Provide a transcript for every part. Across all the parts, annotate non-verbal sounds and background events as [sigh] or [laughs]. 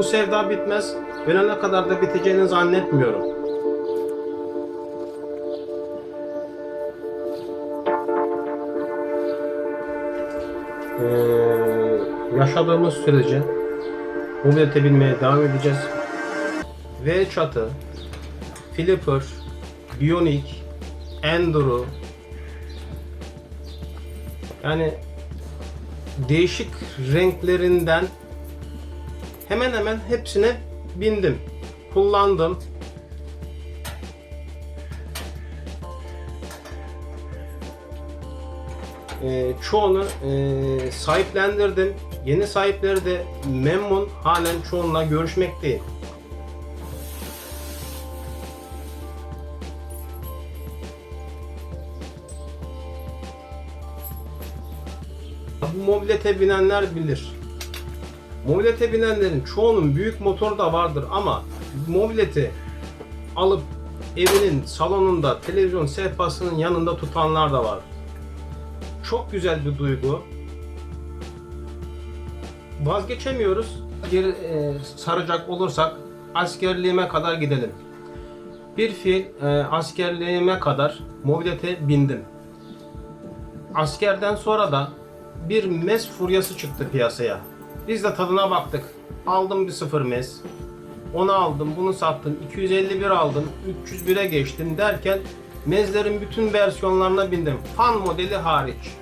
Bu sevda bitmez. Ölene kadar da biteceğini zannetmiyorum. Ee, yaşadığımız sürece mobilete binmeye devam edeceğiz. V çatı, Flipper, Bionic, Enduro yani değişik renklerinden hemen hemen hepsine bindim. Kullandım. Ee, çoğunu e, sahiplendirdim. Yeni sahipleri de memnun. Halen çoğunla görüşmekteyim. Bu mobilete binenler bilir. Mobilete binenlerin çoğunun büyük motoru da vardır ama mobileti alıp evinin salonunda televizyon sehpasının yanında tutanlar da var. Çok güzel bir duygu. Vazgeçemiyoruz. Geri e, saracak olursak askerliğime kadar gidelim. Bir fiil e, askerliğime kadar mobilete bindim. Askerden sonra da bir mes furyası çıktı piyasaya. Biz de tadına baktık. Aldım bir sıfır mes. Onu aldım, bunu sattım. 251 aldım, 301'e geçtim derken mezlerin bütün versiyonlarına bindim. Fan modeli hariç.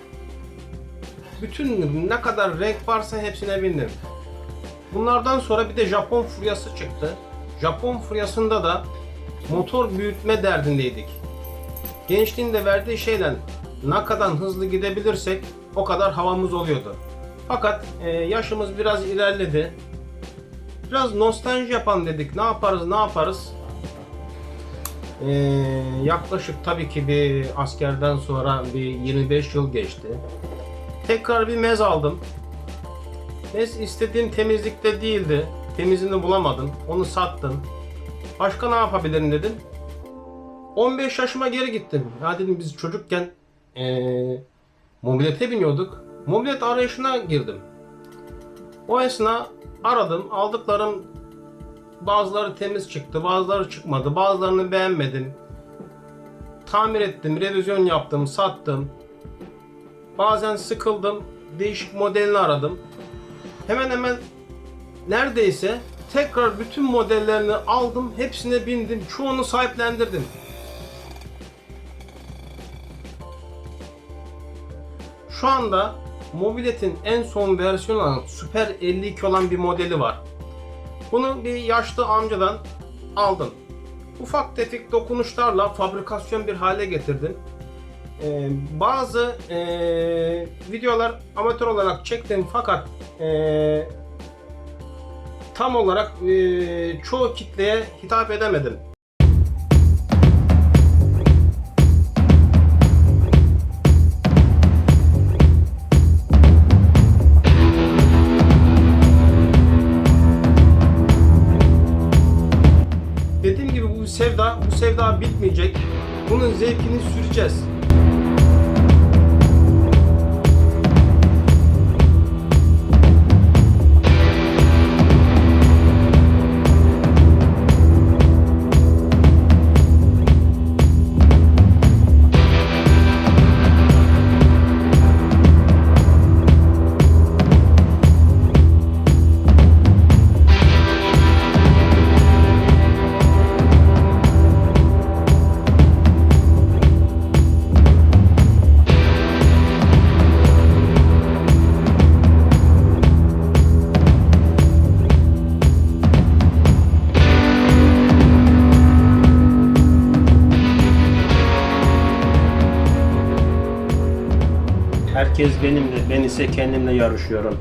Bütün ne kadar renk varsa hepsine bindim. Bunlardan sonra bir de Japon furyası çıktı. Japon furyasında da motor büyütme derdindeydik. Gençliğinde verdiği şeyle ne kadar hızlı gidebilirsek o kadar havamız oluyordu. Fakat e, yaşımız biraz ilerledi. Biraz nostalji yapalım dedik. Ne yaparız, ne yaparız? E, yaklaşık tabii ki bir askerden sonra bir 25 yıl geçti. Tekrar bir mez aldım. Mez istediğim temizlikte değildi. Temizini bulamadım. Onu sattım. Başka ne yapabilirim dedim. 15 yaşıma geri gittim. Ya dedim biz çocukken eee mobilete biniyorduk. Mobilet arayışına girdim. O esna aradım. Aldıklarım bazıları temiz çıktı, bazıları çıkmadı. Bazılarını beğenmedim. Tamir ettim, revizyon yaptım, sattım. Bazen sıkıldım. Değişik modelini aradım. Hemen hemen neredeyse tekrar bütün modellerini aldım. Hepsine bindim. Çoğunu sahiplendirdim. Şu anda Mobilet'in en son versiyonu olan Super 52 olan bir modeli var. Bunu bir yaşlı amcadan aldım. Ufak tefek dokunuşlarla fabrikasyon bir hale getirdim. Ee, bazı ee, videolar amatör olarak çektim fakat ee, tam olarak ee, çoğu kitleye hitap edemedim. Sevda, bu sevda bitmeyecek. Bunun zevkini süreceğiz. Herkes benimle, ben ise kendimle yarışıyorum.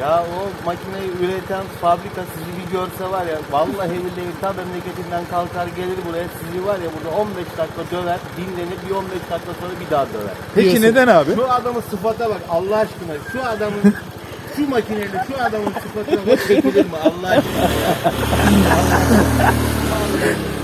Ya o makineyi üreten fabrika sizi bir görse var ya vallahi billahi ta memleketinden kalkar gelir buraya sizi var ya burada 15 dakika döver dinlenir bir 15 dakika sonra bir daha döver. Peki neden abi? Şu adamın sıfata bak Allah aşkına şu adamın şu makineyle şu adamın sıfatına bak çekilir mi Allah aşkına? [laughs]